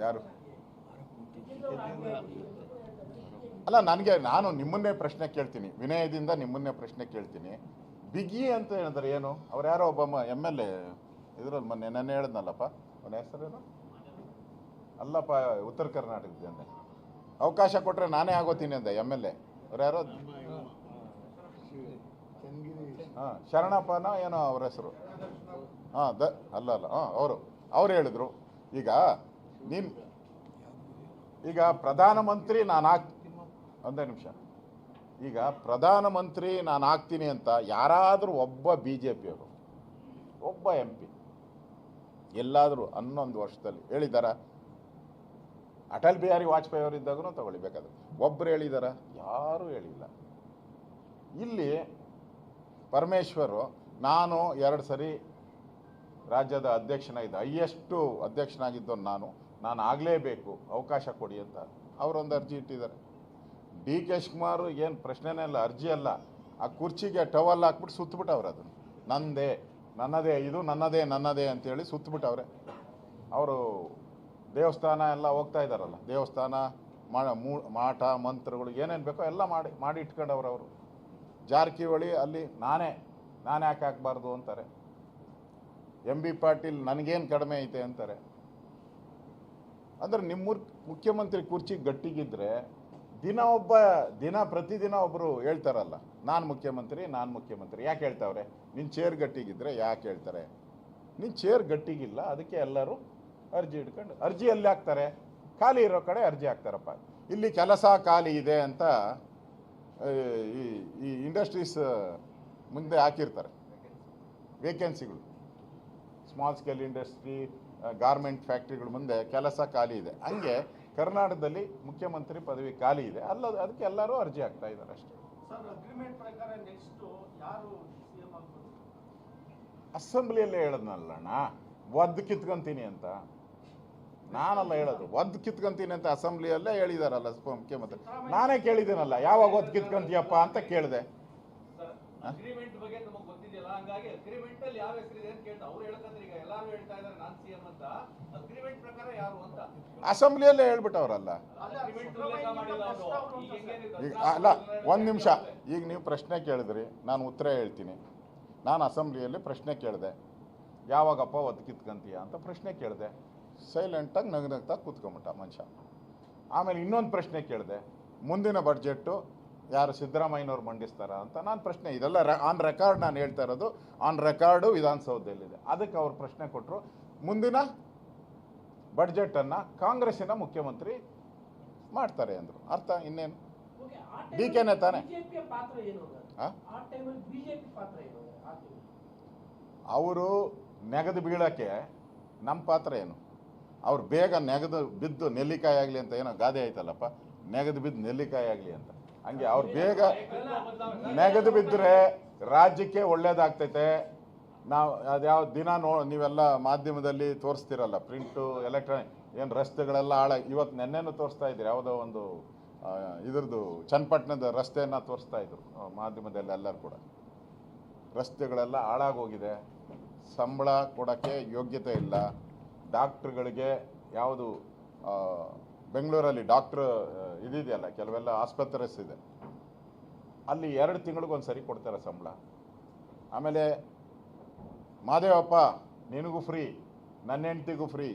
ಯಾರು? ಅಲ್ಲ, ನನಗೆ, ನಾನು ನಿಮ್ಮನ್ನೇ ಪ್ರಶ್ನೆ ಕೇಳ್ತೀನಿ. ವಿನಯದಿಂದ ನಿಮ್ಮನ್ನೇ ಪ್ರಶ್ನೆ ಕೇಳ್ತೀನಿ. ಬಿಗಿ ಅಂತ ಹೇಳಿದ್ರೆ ಏನು? ಅವ್ರು ಯಾರೋ ಒಬ್ಬ ಎಂ ಎಲ್ ಎ ಇದ್ರಲ್ಲಿ ಮೊನ್ನೆ ನೆನ್ನೆ ಹೇಳಿದ್ನಲ್ಲಪ್ಪ. ಅವನ ಹೆಸರೇನು? ಅಲ್ಲಪ್ಪ, ಉತ್ತರ ಕರ್ನಾಟಕದಿಂದ. ಅವಕಾಶ ಕೊಟ್ಟರೆ ನಾನೇ ಆಗೋತೀನಿ ಅಂದೆ ಎಂ ಎಲ್ ಎ ಅವ್ರು ಯಾರೋ? ಹಾಂ, ಶರಣಪ್ಪನ ಏನೋ ಅವ್ರ ಹೆಸರು. ಹಾಂ, ದ, ಅಲ್ಲ ಅಲ್ಲ, ಹಾಂ, ಅವರು. ಅವ್ರು ಹೇಳಿದ್ರು. ಈಗ ನೀನು ಈಗ ಪ್ರಧಾನಮಂತ್ರಿ ನಾನು ಆಗ್ ಒಂದೇ ನಿಮಿಷ. ಈಗ ಪ್ರಧಾನಮಂತ್ರಿ ನಾನು ಆಗ್ತೀನಿ ಅಂತ ಯಾರಾದರೂ ಒಬ್ಬ ಬಿ ಜೆ ಪಿಯವರು ಒಬ್ಬ ಎಂ ಪಿ, ಎಲ್ಲಾದರೂ ಹನ್ನೊಂದು ವರ್ಷದಲ್ಲಿ ಹೇಳಿದಾರ, ಅಟಲ್ ಬಿಹಾರಿ ವಾಜಪೇಯಿ ಅವರು ಇದ್ದಾಗೂ ತಗೊಳ್ಳಿ ಬೇಕಾದ್ರೆ ಒಬ್ಬರು ಹೇಳಿದಾರ, ಯಾರೂ ಹೇಳಿಲ್ಲ. ಇಲ್ಲಿ ಪರಮೇಶ್ವರು, ನಾನು ಎರಡು ಸರಿ ರಾಜ್ಯದ ಅಧ್ಯಕ್ಷನಾಗಿದ್ದ, ಹೈಯೆಸ್ಟು ಅಧ್ಯಕ್ಷನಾಗಿದ್ದವನು ನಾನು. ನಾನು ಆಗಲೇಬೇಕು ಅವಕಾಶ ಕೊಡಿ ಅಂತ. ಅವರೊಂದು ಅರ್ಜಿ ಇಟ್ಟಿದ್ದಾರೆ. ಡಿ ಕೆ ಶಿವಕುಮಾರ್ ಏನು ಪ್ರಶ್ನೆನೇ ಇಲ್ಲ, ಅರ್ಜಿ ಅಲ್ಲ. ಆ ಕುರ್ಚಿಗೆ ಟವಲ್ ಹಾಕ್ಬಿಟ್ಟು ಸುತ್ತಬಿಟ್ಟವ್ರೆ ಅದನ್ನು. ನನ್ನದೇ ನನ್ನದೇ, ಇದು ನನ್ನದೇ ನನ್ನದೇ ಅಂತೇಳಿ ಸುತ್ತಬಿಟ್ಟವ್ರೆ ಅವರು ದೇವಸ್ಥಾನ ಎಲ್ಲ ಹೋಗ್ತಾ ಇದ್ದಾರಲ್ಲ, ದೇವಸ್ಥಾನ, ಮೂ- ಮಾಟ ಮಂತ್ರಗಳು ಏನೇನು ಬೇಕೋ ಎಲ್ಲ ಮಾಡಿ ಮಾಡಿ ಇಟ್ಕೊಂಡವ್ರು ಅವರು. ಜಾರಕಿಹೊಳಿ ಅಲ್ಲಿ ನಾನೇ ನಾನೇ ಯಾಕೆ ಹಾಕ್ಬಾರ್ದು ಅಂತಾರೆ. ಎಂ ಬಿ ಪಾಟೀಲ್ ನನಗೇನು ಕಡಿಮೆ ಐತೆ ಅಂತಾರೆ. ಅಂದ್ರೆ ನಿಮ್ಮೂರ್ ಮುಖ್ಯಮಂತ್ರಿ ಕುರ್ಚಿ ಗಟ್ಟಿಗಿದ್ರೆ ದಿನ ಒಬ್ಬ, ದಿನ ಪ್ರತಿದಿನ ಒಬ್ಬರು ಹೇಳ್ತಾರಲ್ಲ, ನಾನು ಮುಖ್ಯಮಂತ್ರಿ ನಾನು ಮುಖ್ಯಮಂತ್ರಿ, ಯಾಕೆ ಹೇಳ್ತಾವ್ರೆ? ನಿನ್ನ ಚೇರ್ ಗಟ್ಟಿಗಿದ್ರೆ ಯಾಕೆ ಹೇಳ್ತಾರೆ? ನಿನ್ನ ಚೇರ್ ಗಟ್ಟಿಗಿಲ್ಲ, ಅದಕ್ಕೆ ಎಲ್ಲರೂ ಅರ್ಜಿ ಇಟ್ಕೊಂಡು, ಅರ್ಜಿ ಎಲ್ಲಿ ಹಾಕ್ತಾರೆ? ಖಾಲಿ ಇರೋ ಕಡೆ ಅರ್ಜಿ ಹಾಕ್ತಾರಪ್ಪ. ಇಲ್ಲಿ ಕೆಲಸ ಖಾಲಿ ಇದೆ ಅಂತ ಈ ಈ ಇಂಡಸ್ಟ್ರೀಸ್ ಮುಂದೆ ಹಾಕಿರ್ತಾರೆ. ವೇಕೆನ್ಸಿಗಳು ಸ್ಮಾಲ್ ಸ್ಕೇಲ್ ಇಂಡಸ್ಟ್ರಿ ಗಾರ್ಮೆಂಟ್ ಫ್ಯಾಕ್ಟ್ರಿಗಳ ಮುಂದೆ ಕೆಲಸ ಖಾಲಿ ಇದೆ. ಹಂಗೆ ಕರ್ನಾಟಕದಲ್ಲಿ ಮುಖ್ಯಮಂತ್ರಿ ಪದವಿ ಖಾಲಿ ಇದೆ. ಅಲ್ಲ ಅದಕ್ಕೆ ಎಲ್ಲರೂ ಅರ್ಜಿ ಹಾಕ್ತಾ ಇದ್ದಾರೆ ಅಷ್ಟೇ. ಅಸೆಂಬ್ಲಿಯಲ್ಲೇ ಹೇಳದ್ನಲ್ಲಣ್ಣ ಒದ್ದು ಕಿತ್ಕೊಂತೀನಿ ಅಂತ. ನಾನಲ್ಲ ಹೇಳೋದು. ಒದ್ದು ಕಿತ್ಕೊಂತೀನಿ ಅಂತ ಅಸೆಂಬ್ಲಿಯಲ್ಲೇ ಹೇಳಿದಾರಲ್ಲ ಮುಖ್ಯಮಂತ್ರಿ. ನಾನೇ ಕೇಳಿದ್ದೀನಲ್ಲ ಯಾವಾಗ ಒದ್ದು ಕಿತ್ಕೊಂತೀಯಪ್ಪ ಅಂತ ಕೇಳಿದೆ. ಅಗ್ರಿಮೆಂಟ್ ಬಗ್ಗೆ ನಮಗೆ ಗೊತ್ತಿದೆಯಲ್ಲ ಹಂಗಾಗಿ ಅಗ್ರಿಮೆಂಟ್ ಅಲ್ಲಿ ಯಾವ ಹೆಸರಿದೆ ಅಂತ ಕೇಳ್ತಾ ಅವ್ರು ಹೇಳ್ಕಂದ್ರೆ ಈಗ ಎಲ್ಲಾರು ಹೇಳ್ತಾ ಇದಾರೆ ನಾನ್ ಸಿಎಂ ಅಂತ. ಅಗ್ರಿಮೆಂಟ್ ಪ್ರಕಾರ ಯಾರು ಅಂತ? ಅಸೆಂಬ್ಲಿಯಲ್ಲೇ ಹೇಳ್ಬಿಟ್ಟವ್ರಲ್ಲ. ಈಗ ಅಲ್ಲ ಒಂದು ನಿಮಿಷ. ಈಗ ನೀವು ಪ್ರಶ್ನೆ ಕೇಳಿದ್ರಿ ನಾನು ಉತ್ತರ ಹೇಳ್ತೀನಿ. ನಾನು ಅಸೆಂಬ್ಲಿಯಲ್ಲಿ ಪ್ರಶ್ನೆ ಕೇಳಿದೆ. ಯಾವಾಗಪ್ಪ ಒದಕಿತ್ಕಂತೀಯ ಕಿತ್ಕೊಂತೀಯ ಅಂತ ಪ್ರಶ್ನೆ ಕೇಳಿದೆ. ಸೈಲೆಂಟಾಗಿ ನಗು ನಗ್ತಾ ಕೂತ್ಕೊಂಬಿಟ್ಟ ಮನುಷ್ಯ. ಆಮೇಲೆ ಇನ್ನೊಂದು ಪ್ರಶ್ನೆ ಕೇಳಿದೆ. ಮುಂದಿನ ಬಡ್ಜೆಟ್ಟು ಯಾರು ಸಿದ್ದರಾಮಯ್ಯನವ್ರು ಮಂಡಿಸ್ತಾರ ಅಂತ ನಾನು ಪ್ರಶ್ನೆ ಇದೆಲ್ಲ ಆನ್ ರೆಕಾರ್ಡ್ ನಾನು ಹೇಳ್ತಾ ಇರೋದು ಆನ್ ರೆಕಾರ್ಡು ವಿಧಾನಸೌಧದಲ್ಲಿದೆ. ಅದಕ್ಕೆ ಅವ್ರು ಪ್ರಶ್ನೆ ಕೊಟ್ಟರು ಮುಂದಿನ ಬಡ್ಜೆಟನ್ನು ಕಾಂಗ್ರೆಸ್ಸಿನ ಮುಖ್ಯಮಂತ್ರಿ ಮಾಡ್ತಾರೆ ಅಂದರು. ಅರ್ಥ ಇನ್ನೇನು? ಡಿ ಕೆನೆ ತಾನೆ? ಅವರು ನೆಗೆದು ಬೀಳೋಕ್ಕೆ ನಮ್ಮ ಪಾತ್ರ ಏನು? ಅವ್ರು ಬೇಗ ನೆಗೆದು ಬಿದ್ದು ನೆಲ್ಲಿಕಾಯಿ ಆಗಲಿ ಅಂತ ಏನೋ ಗಾದೆ ಆಯ್ತಲ್ಲಪ್ಪ? ನೆಗೆದು ಬಿದ್ದು ನೆಲ್ಲಿಕಾಯಿ ಆಗಲಿ ಅಂತ. ಹಂಗೆ ಅವ್ರು ಬೇಗ ನೆಗೆದು ಬಿದ್ದರೆ ರಾಜ್ಯಕ್ಕೆ ಒಳ್ಳೇದಾಗ್ತೈತೆ. ನಾವು ಅದ್ಯಾವ ದಿನ ನೋ, ನೀವೆಲ್ಲ ಮಾಧ್ಯಮದಲ್ಲಿ ತೋರಿಸ್ತಿರಲ್ಲ, ಪ್ರಿಂಟು, ಎಲೆಕ್ಟ್ರಾನಿಕ್, ಏನು ರಸ್ತೆಗಳೆಲ್ಲ ಹಾಳ ಇವತ್ತು ನೆನ್ನೆನೂ ತೋರಿಸ್ತಾ ಇದ್ದೀರಿ, ಯಾವುದೋ ಒಂದು ಇದ್ರದ್ದು ಚನ್ನಪಟ್ಟಣದ ರಸ್ತೆಯನ್ನು ತೋರಿಸ್ತಾ ಇದ್ರು ಮಾಧ್ಯಮದಲ್ಲಿ ಎಲ್ಲರೂ ಕೂಡ. ರಸ್ತೆಗಳೆಲ್ಲ ಹಾಳಾಗೋಗಿದೆ, ಸಂಬಳ ಕೊಡೋಕ್ಕೆ ಯೋಗ್ಯತೆ ಇಲ್ಲ, ಡಾಕ್ಟ್ರುಗಳಿಗೆ ಯಾವುದು ಬೆಂಗಳೂರಲ್ಲಿ ಡಾಕ್ಟ್ರ್ ಇದಿದೆಯಲ್ಲ, ಕೆಲವೆಲ್ಲ ಆಸ್ಪತ್ರೆಸ್ ಇದೆ. ಅಲ್ಲಿ ಎರಡು ತಿಂಗಳಿಗೊಂದು ಸರಿ ಕೊಡ್ತಾರೆ ಸಂಬಳ. ಆಮೇಲೆ, ಮಾದೇವಪ್ಪ, ನಿನಗೂ ಫ್ರೀ ನನ್ನ ಹೆಂಡ್ತಿಗೂ ಫ್ರೀ